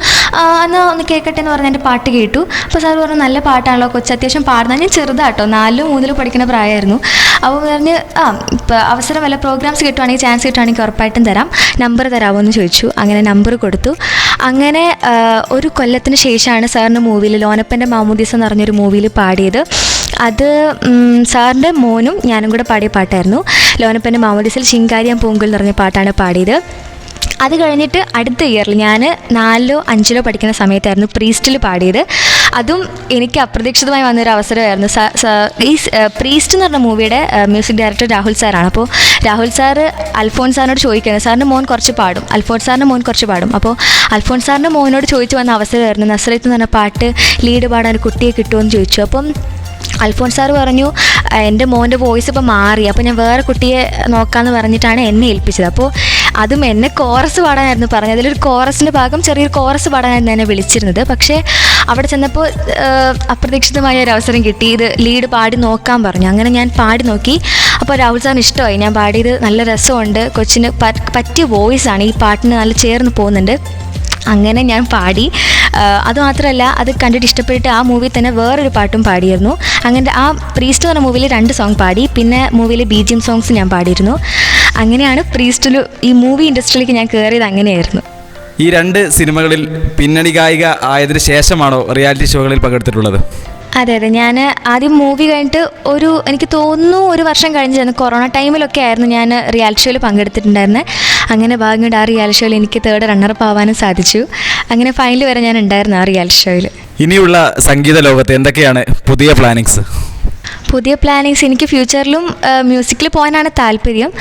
അന്ന് ഒന്ന് കേൾക്കട്ടെ എന്ന് പറഞ്ഞ് എന്റെ പാട്ട് കേട്ടു. അപ്പോൾ സാറ് പറഞ്ഞു നല്ല പാട്ടാണല്ലോ കൊച്ചു അത്യാവശ്യം പാടുന്ന ഞാൻ ചെറുതാട്ടോ നാലിലും മൂന്നിലും പഠിക്കുന്ന പ്രായമായിരുന്നു. അപ്പോൾ പറഞ്ഞ് ആ ഇപ്പോൾ അവസരം വല്ല പ്രോഗ്രാംസ് കിട്ടുവാണെങ്കിൽ ചാൻസ് കിട്ടുവാണെങ്കിൽ ഉറപ്പായിട്ടും തരാം. നമ്പർ തരാമോ എന്ന് ചോദിച്ചു. അങ്ങനെ നമ്പർ കൊടുത്തു. അങ്ങനെ ഒരു കൊല്ലത്തിന് ശേഷമാണ് സാറിന് മൂവിയിൽ ലോനപ്പന്റെ മാമൂദീസ് എന്ന് പറഞ്ഞൊരു മൂവിയിൽ പാടിയത്. അത് സാറിന്റെ മോനും ഞാനും കൂടെ പാടിയ പാട്ടായിരുന്നു. ലോനപ്പന്റെ മാമൂദീസിൽ ശിങ്കാരിയം പൂങ്കുൽ എന്ന് പറഞ്ഞ പാട്ടാണ് പാടിയത്. അത് കഴിഞ്ഞിട്ട് അടുത്ത ഇയറിൽ ഞാൻ നാലിലോ അഞ്ചിലോ പഠിക്കുന്ന സമയത്തായിരുന്നു പ്രീസ്റ്റിൽ പാടിയത്. അതും എനിക്ക് അപ്രതീക്ഷിതമായി വന്നൊരു അവസരമായിരുന്നു. ഈ പ്രീസ്റ്റ് എന്ന് പറഞ്ഞ മൂവിയുടെ മ്യൂസിക് ഡയറക്ടർ രാഹുൽ സാറാണ് അപ്പോൾ രാഹുൽ സാർ അൽഫോൺ സാറിനോട് ചോദിക്കുന്നത് സാറിന്റെ മോൻ കുറച്ച് പാടും. അൽഫോൺ സാറിന്റെ മോൻ കുറച്ച് പാടും. അപ്പോൾ അൽഫോൺ സാറിന്റെ മോനോട് ചോദിച്ചു വന്ന അവസരമായിരുന്നു നസ്രത്ത് എന്ന് പറഞ്ഞ പാട്ട് ലീഡ് പാടാൻ കുട്ടിയെ കിട്ടുമോ എന്ന് ചോദിച്ചു. അപ്പം അൽഫോൺ സാർ പറഞ്ഞു എന്റെ മോന്റെ വോയിസ് ഇപ്പോൾ മാറി. അപ്പോൾ ഞാൻ വേറെ കുട്ടിയെ നോക്കാമെന്ന് പറഞ്ഞിട്ടാണ് എന്നെ ഏൽപ്പിച്ചത്. അപ്പോൾ അതും എന്നെ കോറസ് പാടാനായിരുന്നു പറഞ്ഞത്. അതിലൊരു കോറസിന്റെ ഭാഗം ചെറിയൊരു കോറസ് പാടാനായിരുന്നു എന്നെ വിളിച്ചിരുന്നത്. പക്ഷേ അവിടെ ചെന്നപ്പോൾ അപ്രതീക്ഷിതമായ ഒരു അവസരം കിട്ടി. ഇത് ലീഡ് പാടി നോക്കാൻ പറഞ്ഞു. അങ്ങനെ ഞാൻ പാടി നോക്കി. അപ്പോൾ രാഹുൽ സാറിന് ഇഷ്ടമായി. ഞാൻ പാടിയത് നല്ല രസമുണ്ട്. കൊച്ചിന് പറ്റിയ വോയിസാണ് ഈ പാട്ടിന് നല്ല ചേർന്ന് പോകുന്നുണ്ട്. അങ്ങനെ ഞാൻ പാടി. അതുമാത്രമല്ല അത് കണ്ടിട്ട് ഇഷ്ടപ്പെട്ട് ആ മൂവിയിൽ തന്നെ വേറൊരു പാട്ടും പാടിയിരുന്നു അങ്ങനെ ആ പ്രീസ്റ്റ് എന്ന് മൂവിയിൽ രണ്ട് സോങ് പാടി. പിന്നെ മൂവിയിലെ ബി ജി എം സോങ്സ് ഞാൻ പാടിയിരുന്നു. അങ്ങനെയാണ് പ്രീസ്റ്റിൽ ഈ മൂവി ഇൻഡസ്ട്രിയിലേക്ക് ഞാൻ കയറിയത് അങ്ങനെയായിരുന്നു. ഈ രണ്ട് സിനിമകളിൽ പിന്നണി ഗായിക ആയതിനു ശേഷമാണോ റിയാലിറ്റി ഷോകളിൽ പങ്കെടുത്തിട്ടുള്ളത്? അതെ അതെ. ഞാൻ ആദ്യം മൂവി കഴിഞ്ഞിട്ട് ഒരു എനിക്ക് തോന്നുന്നു ഒരു വർഷം കഴിഞ്ഞിരുന്നു. കൊറോണ ടൈമിലൊക്കെ ആയിരുന്നു ഞാൻ റിയാലിറ്റി ഷോയിൽ പങ്കെടുത്തിട്ടുണ്ടായിരുന്നത് അങ്ങനെ ഭാഗ്യം കൊണ്ട് ആ റിയാലിറ്റി ഷോയിൽ എനിക്ക് തേർഡ് റണ്ണറപ്പ് ആവാനും സാധിച്ചു. അങ്ങനെ ഫൈനൽ വരെ ഞാൻ ഉണ്ടായിരുന്നു ആ റിയാലിറ്റി ഷോയിൽ. ഇനിയുള്ള സംഗീത ലോകത്ത് എന്തൊക്കെയാണ് പുതിയ പ്ലാനിങ്സ്? പുതിയ പ്ലാനിങ്സ് എനിക്ക് ഫ്യൂച്ചറിലും മ്യൂസിക്കിൽ പോകാനാണ് താല്പര്യം.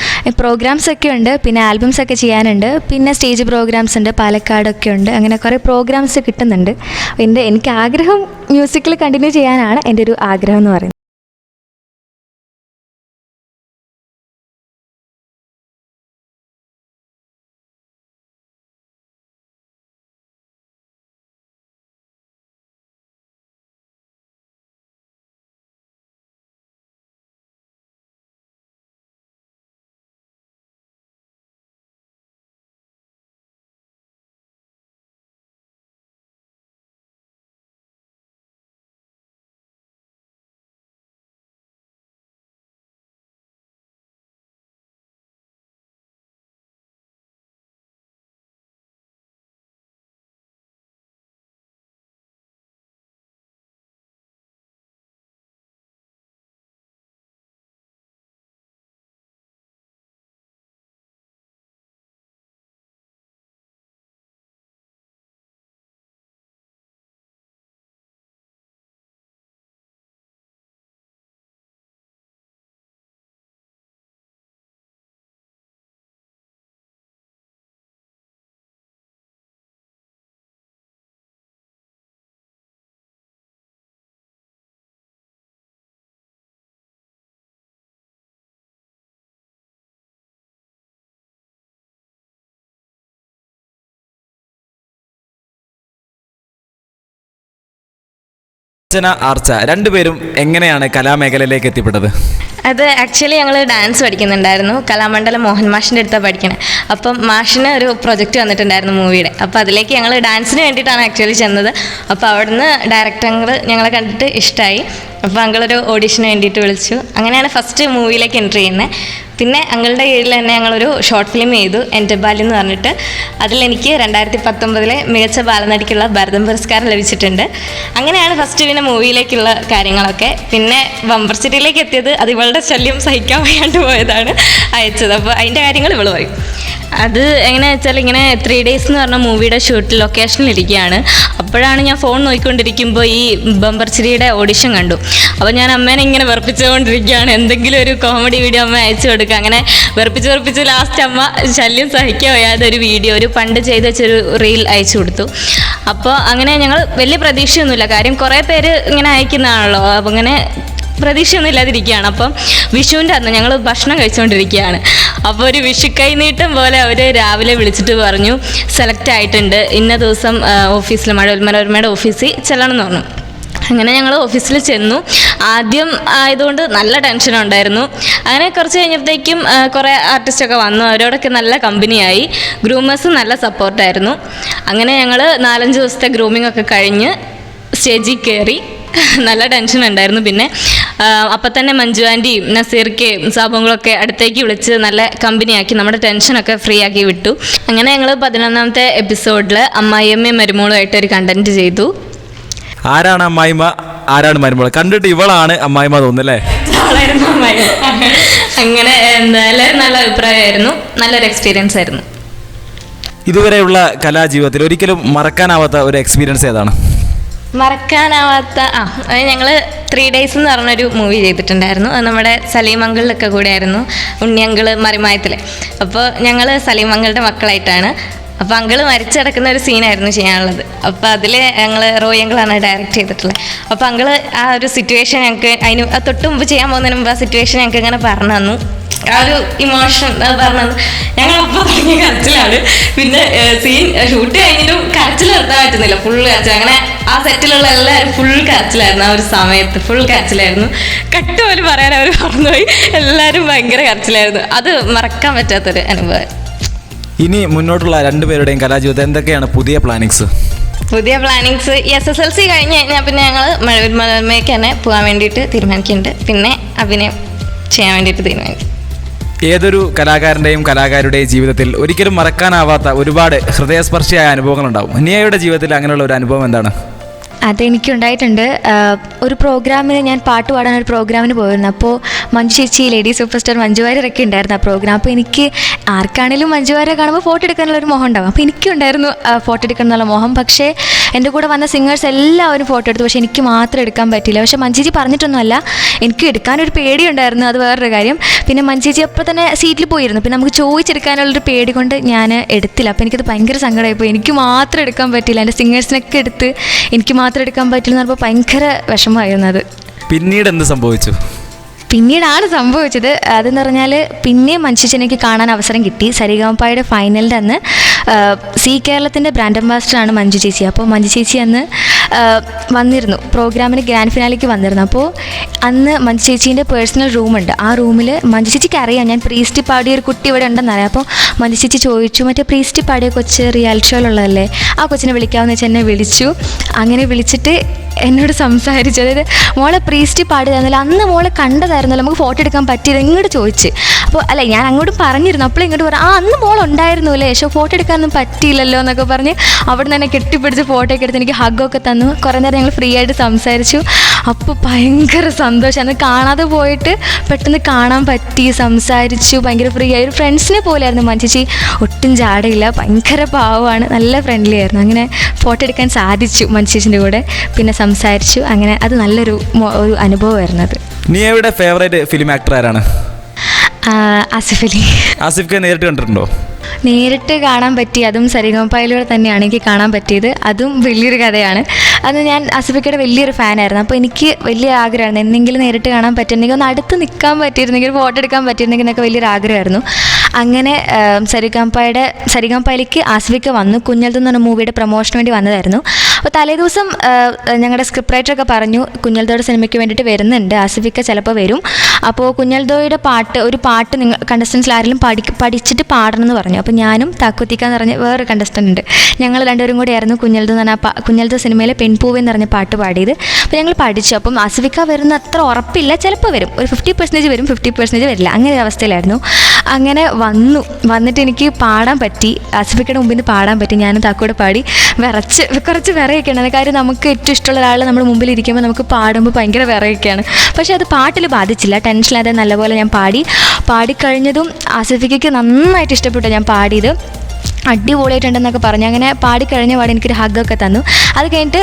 പ്രോഗ്രാംസ് ഒക്കെ ഉണ്ട് പിന്നെ ആൽബംസ് ഒക്കെ ചെയ്യാനുണ്ട് പിന്നെ സ്റ്റേജ് പ്രോഗ്രാംസ് ഉണ്ട് പാലക്കാടൊക്കെ ഉണ്ട് അങ്ങനെ കുറേ പ്രോഗ്രാംസ് കിട്ടുന്നുണ്ട്. എന്റെ എനിക്ക് ആഗ്രഹം മ്യൂസിക്കിൽ കണ്ടിന്യൂ ചെയ്യാനാണ് എന്റെ ഒരു ആഗ്രഹം എന്ന് പറയുന്നത്. അർച്ചന ആർച്ച രണ്ടുപേരും എങ്ങനെയാണ് കലാമേഖലയിലേക്ക് എത്തിപ്പെട്ടത്? അത് ആക്ച്വലി ഞങ്ങൾ ഡാൻസ് പഠിക്കുന്നുണ്ടായിരുന്നു. കലാമണ്ഡലം മോഹൻ മാഷിന്റെ അടുത്താണ് പഠിക്കണേ. അപ്പം മാഷിന് ഒരു പ്രൊജക്റ്റ് വന്നിട്ടുണ്ടായിരുന്നു മൂവിയുടെ അപ്പോൾ അതിലേക്ക് ഞങ്ങൾ ഡാൻസിന് വേണ്ടിയിട്ടാണ് ആക്ച്വലി ചെന്നത്. അപ്പോൾ അവിടുന്ന് ഡയറക്ടർ ഞങ്ങളെ കണ്ടിട്ട് ഇഷ്ടമായി അപ്പോൾ അങ്കിളൊരു ഓഡീഷന് വേണ്ടിയിട്ട് വിളിച്ചു. അങ്ങനെയാണ് ഫസ്റ്റ് മൂവിയിലേക്ക് എൻട്രി ചെയ്യുന്നത് പിന്നെ അങ്ങളുടെ കീഴിൽ തന്നെ ഞങ്ങളൊരു ഷോർട്ട് ഫിലിം ചെയ്തു എന്റെ ബാല്യം എന്ന് പറഞ്ഞിട്ട്. അതിലെനിക്ക് രണ്ടായിരത്തി പത്തൊമ്പതിലെ മികച്ച ബാലനടിക്കുള്ള ഭരതം പുരസ്കാരം ലഭിച്ചിട്ടുണ്ട്. അങ്ങനെയാണ് ഫസ്റ്റ് പിന്നെ മൂവിയിലേക്കുള്ള കാര്യങ്ങളൊക്കെ. പിന്നെ ബമ്പർ സിറ്റിയിലേക്ക് എത്തിയത് അത് ഇവളുടെ ശല്യം സഹിക്കാൻ വയ്യാണ്ട് പോയതാണ് അയച്ചത്. അപ്പോൾ അതിന്റെ കാര്യങ്ങൾ ഇവൾ പറയും. അത് എങ്ങനെയാ വെച്ചാൽ ഇങ്ങനെ ത്രീ ഡേയ്സ് എന്ന് പറഞ്ഞ മൂവിയുടെ ഷൂട്ട് ലൊക്കേഷനിൽ ഇരിക്കുകയാണ്. അപ്പോഴാണ് ഞാൻ ഫോൺ നോക്കിക്കൊണ്ടിരിക്കുമ്പോൾ ഈ ബമ്പർ ചിരിയുടെ ഓഡിഷൻ കണ്ടു. അപ്പോൾ ഞാൻ അമ്മേനെ ഇങ്ങനെ വെറുപ്പിച്ചുകൊണ്ടിരിക്കുകയാണ്. എന്തെങ്കിലും ഒരു കോമഡി വീഡിയോ അമ്മ അയച്ചു കൊടുക്കുക അങ്ങനെ വെറുപ്പിച്ച് വെറുപ്പിച്ച് ലാസ്റ്റ് അമ്മ ശല്യം സഹിക്കാൻ വയ്യാതെ ഒരു വീഡിയോ ഒരു പണ്ട് ചെയ്ത് വെച്ചൊരു റീൽ അയച്ചു കൊടുത്തു. അപ്പോൾ അങ്ങനെ ഞങ്ങൾ വലിയ പ്രതീക്ഷയൊന്നുമില്ല. കാര്യം കുറേ പേര് ഇങ്ങനെ അയക്കുന്നതാണല്ലോ. അപ്പം അങ്ങനെ പ്രതീക്ഷയൊന്നും ഇല്ലാതിരിക്കുകയാണ് അപ്പം വിഷുവിന്റെ അന്ന് ഞങ്ങൾ ഭക്ഷണം കഴിച്ചുകൊണ്ടിരിക്കുകയാണ്. അപ്പോൾ ഒരു വിഷു കൈനീട്ടം പോലെ അവർ രാവിലെ വിളിച്ചിട്ട് പറഞ്ഞു സെലക്ട് ആയിട്ടുണ്ട്. ഇന്ന ദിവസം ഓഫീസിൽ മഴ മനോരമയുടെ ഓഫീസിൽ ചെല്ലണം എന്ന് പറഞ്ഞു. അങ്ങനെ ഞങ്ങൾ ഓഫീസിൽ ചെന്നു. ആദ്യം ആയതുകൊണ്ട് നല്ല ടെൻഷൻ ഉണ്ടായിരുന്നു. അങ്ങനെ കുറച്ച് കഴിഞ്ഞപ്പോഴത്തേക്കും കുറേ ആർട്ടിസ്റ്റൊക്കെ വന്നു. അവരോടൊക്കെ നല്ല കമ്പനിയായി ഗ്രൂമേഴ്സ് നല്ല സപ്പോർട്ടായിരുന്നു അങ്ങനെ ഞങ്ങൾ നാലഞ്ച് ദിവസത്തെ ഗ്രൂമിംഗ് ഒക്കെ കഴിഞ്ഞ് സ്റ്റേജിൽ കയറി നല്ല ടെൻഷൻ ഉണ്ടായിരുന്നു. പിന്നെ അപ്പം തന്നെ മഞ്ജു ആന്റിയും നസീർക്കയും സാബുങ്ങളൊക്കെ അടുത്തേക്ക് വിളിച്ച് നല്ല കമ്പനിയാക്കി നമ്മുടെ ടെൻഷനൊക്കെ ഫ്രീ ആക്കി വിട്ടു. അങ്ങനെ ഞങ്ങൾ പതിനൊന്നാമത്തെ എപ്പിസോഡിൽ അമ്മായിയമ്മയും മരുമോളുമായിട്ട് ഒരു കണ്ടന്റ് ചെയ്തു. ആരാണ് അമ്മായിമ്മ? ആരാണ് മരുമകൾ കണ്ടിട്ട് ഇവളാണ് അമ്മായിമ്മ തോന്നുന്നല്ലേ? അങ്ങനെ എന്തായാലും എല്ലാവരും നല്ല അഭിപ്രായമായിരുന്നു. നല്ലൊരു എക്സ്പീരിയൻസ് ആയിരുന്നു. ഇതുവരെയുള്ള കലാജീവിതത്തിൽ ഒരിക്കലും മറക്കാനാവാത്ത ഒരു എക്സ്പീരിയൻസ് ഏതാണ്? മറക്കാനാവാത്ത ആ ഞങ്ങൾ ത്രീ ഡേയ്സ് എന്ന് പറഞ്ഞൊരു മൂവി ചെയ്തിട്ടുണ്ടായിരുന്നു. അത് നമ്മുടെ സലീം കൂടെ കൂടെയായിരുന്നു. ഉണ്ണിയങ്കിൾ മറിമായത്തിലെ. അപ്പോൾ ഞങ്ങൾ സലീം അങ്കിളുടെ മക്കളായിട്ടാണ്. അപ്പോൾ അങ്കിൾ മരിച്ചടക്കുന്ന ഒരു സീനായിരുന്നു ചെയ്യാനുള്ളത്. അപ്പോൾ അതിൽ ഞങ്ങൾ റോയ് അങ്കിളാണ് ഡയറക്റ്റ് ചെയ്തിട്ടുള്ളത്. അപ്പോൾ അങ്കിൾ ആ ഒരു സിറ്റുവേഷൻ ഞങ്ങൾക്ക് അതിന് അത് തൊട്ട് മുമ്പ് ചെയ്യാൻ പോകുന്നതിന് മുമ്പ് ആ സിറ്റുവേഷൻ ഞങ്ങൾക്ക് ഇങ്ങനെ പറഞ്ഞു തന്നു. ആ ഒരു ഇമോഷൻ പറഞ്ഞു ഞങ്ങൾ അപ്പോൾ തുടങ്ങിയ കരച്ചിലാണ്. പിന്നെ സീൻ ഷൂട്ട് കഴിഞ്ഞിട്ടും കരച്ചിൽ നിർത്താൻ പറ്റുന്നില്ല. ഫുൾ കരച്ചിൽ. അങ്ങനെ ആ സെറ്റിലുള്ള എല്ലാവരും ഫുൾ കരച്ചിലായിരുന്നു ആ ഒരു സമയത്ത്. ഫുൾ കരച്ചിലായിരുന്നു. കട്ട് പോലും പറയാൻ അവർ പറഞ്ഞുപോയി എല്ലാവരും ഭയങ്കര കരച്ചിലായിരുന്നു. അത് മറക്കാൻ പറ്റാത്തൊരു അനുഭവം. ഇനി മുന്നോട്ടുള്ള രണ്ടുപേരുടെയും കലാജീവിതം എന്തൊക്കെയാണ് പുതിയ പ്ലാനിങ്സ് പുതിയ plannings S S L C കഴിഞ്ഞ് കഴിഞ്ഞാൽ പിന്നെ ഞങ്ങൾ മഴവിൽ മനോരമയ്ക്ക് തന്നെ പോകാൻ വേണ്ടിയിട്ട് തീരുമാനിക്കുന്നുണ്ട്. പിന്നെ അഭിനയം ചെയ്യാൻ വേണ്ടിയിട്ട് തീരുമാനിക്കും. ഏതൊരു കലാകാരന്റെയും കലാകാരിയുടെയും ജീവിതത്തിൽ ഒരിക്കലും മറക്കാനാവാത്ത ഒരുപാട് ഹൃദയസ്പർശിയായ അനുഭവങ്ങളുണ്ടാവും. നിയയുടെ ജീവിതത്തിൽ അങ്ങനെയുള്ള ഒരു അനുഭവം എന്താണ്? അതെനിക്കുണ്ടായിട്ടുണ്ട് ഒരു പ്രോഗ്രാമിന് ഞാൻ പാട്ട് പാടാൻ ഒരു പ്രോഗ്രാമിന് പോയിരുന്നു. അപ്പോൾ മഞ്ജു ചേച്ചി ലേഡി സൂപ്പർ സ്റ്റാർ മഞ്ജു വാര്യരൊക്കെ ഉണ്ടായിരുന്നു ആ പ്രോഗ്രാം. അപ്പോൾ എനിക്ക് ആർക്കാണെങ്കിലും മഞ്ജു വാര്യ കാണുമ്പോൾ ഫോട്ടോ എടുക്കാനുള്ള ഒരു മോഹം ഉണ്ടാകും അപ്പോൾ എനിക്കുണ്ടായിരുന്നു ഫോട്ടോ എടുക്കണം എന്നുള്ള മോഹം. പക്ഷേ എന്റെ കൂടെ വന്ന സിംഗേഴ്സ് എല്ലാവരും ഫോട്ടോ എടുത്തു. പക്ഷേ എനിക്ക് മാത്രം എടുക്കാൻ പറ്റില്ല പക്ഷേ മഞ്ജുജി പറഞ്ഞിട്ടൊന്നുമല്ല എനിക്ക് എടുക്കാനൊരു പേടിയുണ്ടായിരുന്നു. അത് വേറൊരു കാര്യം. പിന്നെ മഞ്ജുജി അപ്പോൾ തന്നെ സീറ്റിൽ പോയിരുന്നു. പിന്നെ നമുക്ക് ചോദിച്ചെടുക്കാനുള്ളൊരു പേടി കൊണ്ട് ഞാൻ എടുത്തില്ല. അപ്പോൾ എനിക്കത് ഭയങ്കര സങ്കടമായിപ്പോയി. എനിക്ക് മാത്രം എടുക്കാൻ പറ്റില്ല എന്റെ സിംഗേഴ്സിനൊക്കെ എടുത്ത് എനിക്ക് മാത്രം എടുക്കാൻ പറ്റില്ല എന്ന് പറഞ്ഞപ്പോൾ ഭയങ്കര വിഷമമായിരുന്നു അത്. പിന്നീട് എന്ത് സംഭവിച്ചു? പിന്നീടാണ് സംഭവിച്ചത്. അതെന്ന് പറഞ്ഞാൽ പിന്നെ മനുഷ്യച്ചനയ്ക്ക് കാണാൻ അവസരം കിട്ടി. സരിഗമപ്പായുടെ ഫൈനലിന്റെ അന്ന് സി കേരളത്തിന്റെ ബ്രാൻഡ് അംബാസിഡറാണ് മഞ്ജു ചേച്ചി. അപ്പോൾ മഞ്ജു ചേച്ചി അന്ന് വന്നിരുന്നു. പ്രോഗ്രാമിന് ഗ്രാൻഡ് ഫിനാലിക്ക് വന്നിരുന്നു. അപ്പോൾ അന്ന് മഞ്ജു ചേച്ചീന്റെ പേഴ്സണൽ റൂമുണ്ട് ആ റൂമിൽ മഞ്ജു ചേച്ചിക്ക് അറിയാം ഞാൻ പ്രീസ്റ്റ് പാടിയ ഒരു കുട്ടി ഇവിടെ ഉണ്ടെന്നറിയാം അപ്പോൾ മഞ്ജു ചേച്ചി ചോദിച്ചു മറ്റേ പ്രീസ്റ്റ് പാടിയ കൊച്ച് റിയാലിറ്റി ഷോയിലുള്ളതല്ലേ ആ കൊച്ചിനെ വിളിക്കാമെന്ന് വെച്ച് എന്നെ വിളിച്ചു. അങ്ങനെ വിളിച്ചിട്ട് എന്നോട് സംസാരിച്ചു. അതായത് മോളെ പ്രീസ്റ്റ് പാടിയതായിരുന്നല്ലോ. അന്ന് മോളെ കണ്ടതായിരുന്നല്ലോ. നമുക്ക് ഫോട്ടോ എടുക്കാൻ പറ്റിയത് ഇങ്ങോട്ട് ചോദിച്ച്. അപ്പോൾ അല്ലേ ഞാൻ അങ്ങോട്ട് പറഞ്ഞിരുന്നു. അപ്പോൾ ഇങ്ങോട്ട് പറഞ്ഞു ആ അന്ന് മോൾ ഉണ്ടായിരുന്നു അല്ലേ പക്ഷേ ഫോട്ടോ എടുക്കാനൊന്നും പറ്റിയില്ലല്ലോ എന്നൊക്കെ പറഞ്ഞ് അവിടെ നിന്ന് എന്നെ കെട്ടിപ്പിടിച്ച് ഫോട്ടോ ഒക്കെ എടുത്ത് എനിക്ക് ഹഗ്ഗൊക്കെ തന്നു. കുറേ നേരം ഞങ്ങൾ ഫ്രീ ആയിട്ട് സംസാരിച്ചു. അപ്പോൾ ഭയങ്കര സന്തോഷം. അന്ന് കാണാതെ പോയിട്ട് പെട്ടെന്ന് കാണാൻ പറ്റി സംസാരിച്ചു. ഭയങ്കര ഫ്രീ ആയി. ഒരു ഫ്രണ്ട്സിനെ പോലെയായിരുന്നു മഞ്ചേച്ചി ഒട്ടും ചാടയില്ല ഭയങ്കര പാവമാണ്. നല്ല ഫ്രണ്ട്ലി ആയിരുന്നു. അങ്ങനെ ഫോട്ടോ എടുക്കാൻ സാധിച്ചു മഞ്ചേച്ചിന്റെ കൂടെ. പിന്നെ സംസാരിച്ചു. അങ്ങനെ അത് നല്ലൊരു ഒരു അനുഭവമായിരുന്നു അത്. നീ എവിടെ ഫേവറേറ്റ് ഫിലിം ആക്ടർ ആരാണ്? ആസിഫ് അലി. ആസിഫ് നേരിട്ട് കണ്ടിട്ടുണ്ടോ? നേരിട്ട് കാണാൻ പറ്റി അതും സരിഗമപ്പായിലൂടെ തന്നെയാണ് എനിക്ക് കാണാൻ പറ്റിയത്. അതും വലിയൊരു കഥയാണ്. അത് ഞാൻ അസിഫിക്കയുടെ വലിയൊരു ഫാനായിരുന്നു. അപ്പോൾ എനിക്ക് വലിയ ആഗ്രഹമായിരുന്നു. എന്തെങ്കിലും നേരിട്ട് കാണാൻ പറ്റുന്നെങ്കിൽ ഒന്ന് അടുത്ത് നിൽക്കാൻ പറ്റിയിരുന്നെങ്കിൽ ഫോട്ടോ എടുക്കാൻ പറ്റിയിരുന്നെങ്കിൽ എന്നൊക്കെ വലിയൊരു ആഗ്രഹമായിരുന്നു. അങ്ങനെ സരിഗമപ്പായുടെ സരിഗമപ്പായിലേക്ക് ആസിഫിക്ക വന്നു. കുഞ്ഞൽ എന്ന് പറഞ്ഞ മൂവിയുടെ പ്രൊമോഷന് വേണ്ടി വന്നതായിരുന്നു. അപ്പോൾ തലേദിവസം ഞങ്ങളുടെ സ്ക്രിപ്റ്റ് റൈറ്ററൊക്കെ പറഞ്ഞു കുഞ്ഞൽദോയുടെ സിനിമയ്ക്ക് വേണ്ടിയിട്ട് വരുന്നുണ്ട്. ആസിഫിക്ക ചിലപ്പോൾ വരും. അപ്പോൾ കുഞ്ഞൽദോയുടെ പാട്ട് ഒരു പാട്ട് നിങ്ങൾ കണ്ടസ്റ്റൻസിൽ ആരെങ്കിലും പഠി പഠിച്ചിട്ട് പാടണം എന്ന് പറഞ്ഞു. അപ്പോൾ ഞാനും താക്കുത്തിക്ക എന്ന് പറഞ്ഞ വേറൊരു കണ്ടസ്റ്റന്റ് ഉണ്ട്. ഞങ്ങൾ രണ്ടുപേരും കൂടി ആയിരുന്നു കുഞ്ഞൽദോ എന്ന് പറഞ്ഞ കുഞ്ഞൽദോ സിനിമയിലെ പെൺപൂവ് എന്ന് പറഞ്ഞ പാട്ട് പാടിയത്. അപ്പോൾ ഞങ്ങൾ പഠിച്ചു. അപ്പം ആസിഫിക്ക വരുന്ന അത്ര ഉറപ്പില്ല. ചിലപ്പോൾ വരും. ഒരു ഫിഫ്റ്റി പെർസെന്റേജ് വരും ഫിഫ്റ്റി പെർസെന്റേജ് വരില്ല. അങ്ങനെ ഒരു അവസ്ഥയിലായിരുന്നു. അങ്ങനെ വന്നു. വന്നിട്ട് എനിക്ക് പാടാൻ പറ്റി. ആസിഫിക്കയുടെ മുമ്പിൽ നിന്ന് പാടാൻ പറ്റി. ഞാനും താക്കോട് പാടി. വിറച്ച് കുറച്ച് വിറയൊക്കെ ഉണ്ടായിരുന്നു കാര്യം നമുക്ക് ഏറ്റവും ഇഷ്ടമുള്ള ഒരാൾ നമ്മുടെ മുമ്പിൽ ഇരിക്കുമ്പോൾ നമുക്ക് പാടുമ്പോൾ ഭയങ്കര വിറയൊക്കെയാണ്. പക്ഷേ അത് പാട്ടിൽ ബാധിച്ചില്ല. ടെൻഷനില്ലാതെ നല്ലപോലെ ഞാൻ പാടി. പാടിക്കഴിഞ്ഞതും ആസിഫിക്കയ്ക്ക് നന്നായിട്ട് ഇഷ്ടപ്പെട്ടു ഞാൻ പാടിയത്. അടിപൊളിയായിട്ടുണ്ടെന്നൊക്കെ പറഞ്ഞു. അങ്ങനെ പാടിക്കഴിഞ്ഞ പാടി എനിക്കൊരു ഹഗ്ഗൊക്കെ തന്നു. അത് കഴിഞ്ഞിട്ട്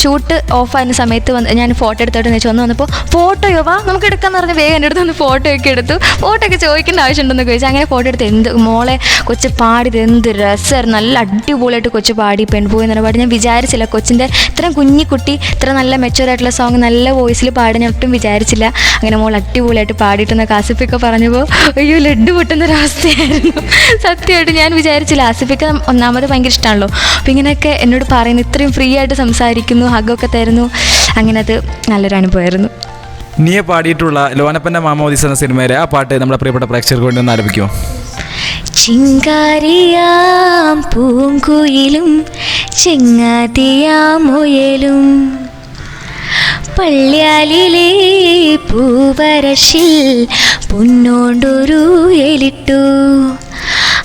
ഷൂട്ട് ഓഫ് ആയിരുന്ന സമയത്ത് വന്ന് ഞാൻ ഫോട്ടോ എടുത്തോട്ട് വന്ന് വന്നപ്പോൾ ഫോട്ടോയോ വാ നമുക്ക് എടുക്കാമെന്ന് പറഞ്ഞ് വേഗം എന്റെ അടുത്ത് വന്ന് ഫോട്ടോ ഒക്കെ എടുത്തു. ഫോട്ടോ ഒക്കെ ചോദിക്കേണ്ട ആവശ്യമുണ്ടെന്ന് ചോദിച്ചു. അങ്ങനെ ഫോട്ടോ എടുത്ത് എന്ത് മോളെ കൊച്ച് പാടിയത് എന്ത് രസമായിരുന്നു നല്ല അടിപൊളിയായിട്ട് കൊച്ച് പാടി പെൺപോയി എന്ന് പാടി. ഞാൻ വിചാരിച്ചില്ല കൊച്ചിന്റെ ഇത്രയും കുഞ്ഞിക്കുട്ടി ഇത്ര നല്ല മെച്ചുവർ ആയിട്ടുള്ള സോങ് നല്ല വോയിസിൽ പാടി ഞാൻ ഒട്ടും വിചാരിച്ചില്ല. അങ്ങനെ മോൾ അടിപൊളിയായിട്ട് പാടിയിട്ടെന്ന് കാസിഫൊക്കെ പറഞ്ഞപ്പോൾ അയ്യോ ലഡ്ഡു പൊട്ടുന്നൊരവസ്ഥയായിരുന്നു സത്യമായിട്ട് ഞാൻ വിചാരിച്ചില്ല ആസിഫിക്ക് ഒന്നാമത് ഭയങ്കര ഇഷ്ടമാണല്ലോ അപ്പോൾ ഇങ്ങനെയൊക്കെ എന്നോട് പറയുന്നു. ഇത്രയും ഫ്രീ ആയിട്ട് സംസാരിക്കുന്നു ഹഗ്ഗൊക്കെ തരുന്നു. അങ്ങനെ അത് നല്ലൊരു അനുഭവമായിരുന്നു. നീയെ പാടിയിട്ടുള്ള ലോനപ്പന്റെ മാമോദിസ് എന്ന സിനിമയിലെ ആ പാട്ട് നമ്മുടെ പ്രിയപ്പെട്ട പ്രേക്ഷകർക്ക് വേണ്ടി ഒന്ന് ആലപിക്കുമോ ചിങ്കാരിയാം പൂങ്കുയിലും ചിങ്ങാതിയാം മുയലും. പള്ളിയാലിലെ പൂവരശിൽ പൊന്നോണ്ടൊരു എലിട്ടു.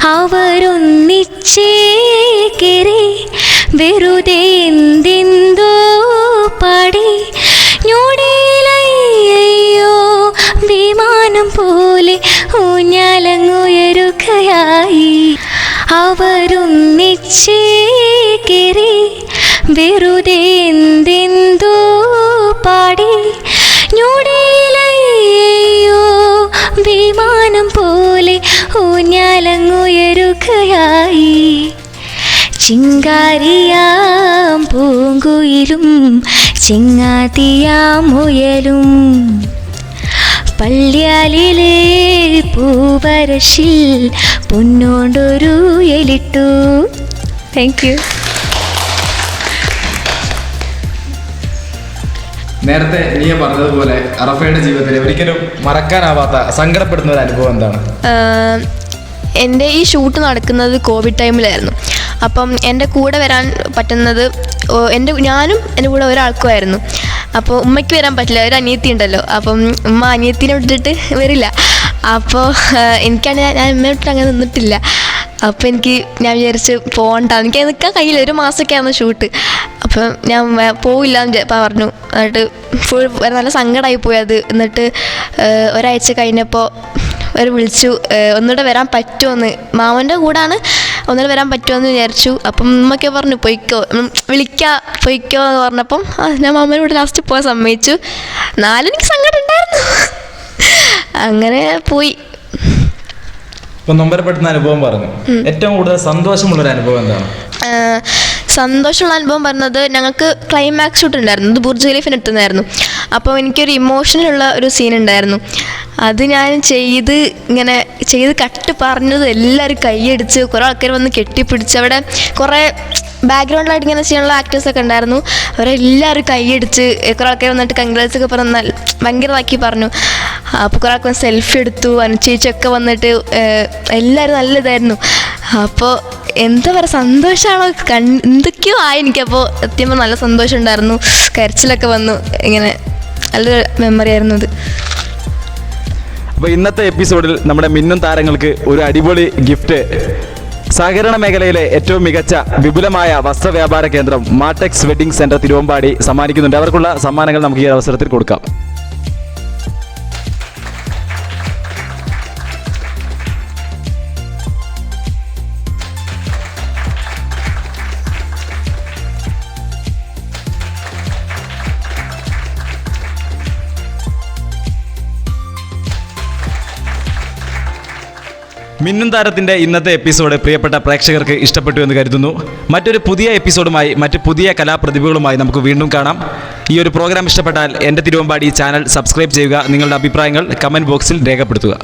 അവരൊന്നിച്ചേകരെ വെറുതെ എന്തെന്തോ പാടി. ഞൊടിയിലയ്യോ വിമാനം പോലെ ഊഞ്ഞാലങ്ങുയരുകയായി. അവരൊന്നിച്ചേകരെ വെറുതെ എന്തെന്തോ ഊഞ്ഞാലങ്ങുയരുകയായി ചിങ്കാരിയാം പൂങ്കുയിലും ചിങ്ങാതിയാം മുയലും. പള്ളിയാലിലെ പൂവരശിൽ പൊന്നോണ്ടൊരു എലിട്ടു. താങ്ക് യു നേരത്തെ നീ പറഞ്ഞതുപോലെ അറഫയുടെ ജീവിതത്തിൽ ഒരിക്കലും മറക്കാനാവാത്ത സങ്കടപ്പെടുന്ന ഒരു അനുഭവം എന്താണ്? എന്റെ ഈ ഷൂട്ട് നടക്കുന്നത് കോവിഡ് ടൈമിലായിരുന്നു. അപ്പം എന്റെ കൂടെ വരാൻ പറ്റുന്നത് എന്റെ ഞാനും എന്റെ കൂടെ ഒരാൾക്കുമായിരുന്നു അപ്പോൾ ഉമ്മയ്ക്ക് വരാൻ പറ്റില്ല ഒരു അനിയത്തി ഉണ്ടല്ലോ. അപ്പം ഉമ്മ അനിയത്തിനെ വിട്ടിട്ട് വരില്ല. അപ്പോൾ എനിക്കാണെങ്കിൽ ഞാൻ ഉമ്മയെ വിട്ടിട്ട് അങ്ങനെ നിന്നിട്ടില്ല. അപ്പോൾ എനിക്ക് ഞാൻ വിചാരിച്ച് പോകണ്ട എനിക്ക് നിൽക്കാൻ കഴിയില്ല ഒരു മാസമൊക്കെ ആയിരുന്നു ഷൂട്ട്. അപ്പം ഞാൻ പോവില്ല എന്ന് പറഞ്ഞു. എന്നിട്ട് ഫുൾ നല്ല സങ്കടമായി പോയി അത്. എന്നിട്ട് ഒരാഴ്ച കഴിഞ്ഞപ്പോൾ അവർ വിളിച്ചു ഒന്നുകൂടെ വരാൻ പറ്റുമെന്ന് മാമന്റെ കൂടാണ് ഒന്നുകൂടെ വരാൻ പറ്റുമെന്ന് വിചാരിച്ചു. അപ്പം ഉമ്മയ്ക്ക് പറഞ്ഞു പൊയ്ക്കോ വിളിക്കാ പൊയ്ക്കോ എന്ന് പറഞ്ഞപ്പം ഞാൻ മാമന്റെ കൂടെ ലാസ്റ്റ് പോകാൻ സമ്മതിച്ചു. എന്നാലും എനിക്ക് സങ്കടം ഉണ്ടായിരുന്നു അങ്ങനെ പോയി. ഇപ്പൊ നൊമ്പരപ്പെടുന്ന അനുഭവം പറഞ്ഞു. ഏറ്റവും കൂടുതൽ സന്തോഷമുള്ള ഒരു അനുഭവം എന്താണ്? സന്തോഷമുള്ള അനുഭവം പറഞ്ഞത് ഞങ്ങൾക്ക് ക്ലൈമാക്സ് ഷൂട്ട് ഉണ്ടായിരുന്നു ഇത് ബുർജ് ഖലീഫിന് എത്തുന്നതായിരുന്നു അപ്പോൾ എനിക്കൊരു ഇമോഷണലുള്ള ഒരു സീൻ ഉണ്ടായിരുന്നു. അത് ഞാൻ ചെയ്ത് ഇങ്ങനെ ചെയ്ത് കട്ട് പറഞ്ഞത് എല്ലാവരും കൈയടിച്ച് കുറേ ആൾക്കാർ വന്ന് കെട്ടിപ്പിടിച്ച് അവിടെ കുറേ ബാക്ക്ഗ്രൗണ്ടിലായിട്ട് ഇങ്ങനെ ചെയ്യാനുള്ള ആക്ടേഴ്സൊക്കെ ഉണ്ടായിരുന്നു. അവരെല്ലാവരും കൈയടിച്ച് കുറേ ആൾക്കാർ വന്നിട്ട് കൺഗ്രാറ്റ്സ് ഒക്കെ പറഞ്ഞ് ഭയങ്കരമാക്കി പറഞ്ഞു. അപ്പോൾ കുറേ ആൾക്കാർ സെൽഫി എടുത്തു അനുചേച്ചൊക്കെ വന്നിട്ട് എല്ലാവരും നല്ല ഇതായിരുന്നു. അപ്പോൾ എന്താ പറയുക സന്തോഷമാണോ കൺ എന്തൊക്കെയോ ആയി എനിക്കപ്പോൾ എത്തിയപ്പോൾ നല്ല സന്തോഷം ഉണ്ടായിരുന്നു. കരച്ചിലൊക്കെ വന്നു. ഇങ്ങനെ നല്ലൊരു മെമ്മറി ആയിരുന്നു അത്. അപ്പോൾ ഇന്നത്തെ എപ്പിസോഡിൽ നമ്മുടെ മിന്നും താരങ്ങൾക്ക് ഒരു അടിപൊളി ഗിഫ്റ്റ്. സഹകരണ മേഖലയിലെ ഏറ്റവും മികച്ച വിപുലമായ വസ്ത്ര വ്യാപാര കേന്ദ്രം മാടെക്സ് വെഡിംഗ് സെന്റർ തിരുവമ്പാടി സമ്മാനിക്കുന്നുണ്ട്. അവർക്കുള്ള സമ്മാനങ്ങൾ നമുക്ക് ഈ അവസരത്തിൽ കൊടുക്കാം. മിന്നും താരത്തിന്റെ ഇന്നത്തെ എപ്പിസോഡ് പ്രിയപ്പെട്ട പ്രേക്ഷകർക്ക് ഇഷ്ടപ്പെട്ടു എന്ന് കരുതുന്നു. മറ്റൊരു പുതിയ എപ്പിസോഡുമായി മറ്റ് പുതിയ കലാപ്രതിഭകളുമായി നമുക്ക് വീണ്ടും കാണാം. ഈ ഒരു പ്രോഗ്രാം ഇഷ്ടപ്പെട്ടാൽ എന്റെ തിരുവമ്പാടി ചാനൽ സബ്സ്ക്രൈബ് ചെയ്യുക നിങ്ങളുടെ അഭിപ്രായങ്ങൾ കമന്റ് ബോക്സിൽ രേഖപ്പെടുത്തുക.